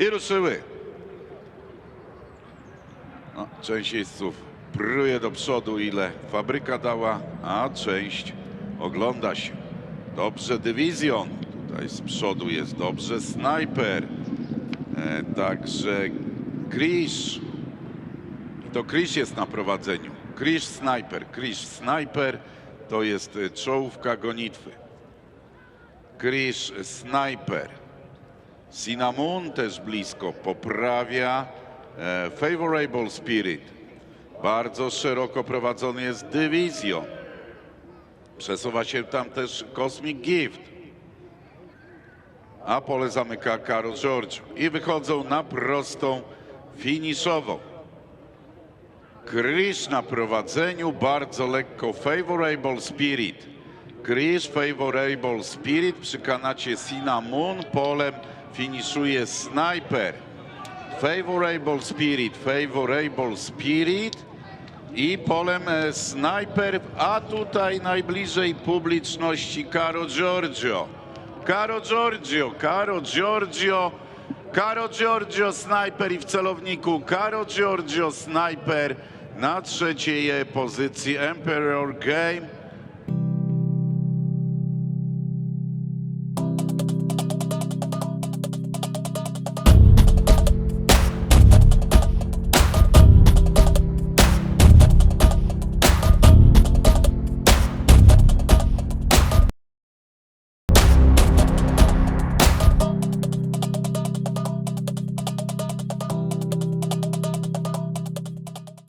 I ruszyły. No, część jeźdźców pruje do przodu, ile fabryka dała, a część ogląda się. Dobrze dywizjon. Tutaj z przodu jest dobrze snajper. E, także Krisz. To Krisz jest na prowadzeniu. Krisz snajper. Krisz snajper to jest e, czołówka gonitwy. Krisz snajper. Cinnamon też blisko poprawia e, Favorable Spirit. Bardzo szeroko prowadzony jest Division. Przesuwa się tam też Cosmic Gift. A pole zamyka Karol George. I wychodzą na prostą finiszową. Krisz na prowadzeniu, bardzo lekko Favorable Spirit. Krisz, Favorable Spirit przy kanacie Cinnamon, polem finiszuje Sniper. Favorable Spirit, Favorable Spirit i polem e, Sniper, a tutaj najbliżej publiczności Caro Giorgio. Caro Giorgio, Caro Giorgio, Caro Giorgio Sniper i w celowniku Caro Giorgio Sniper na trzeciej pozycji Emperor Game.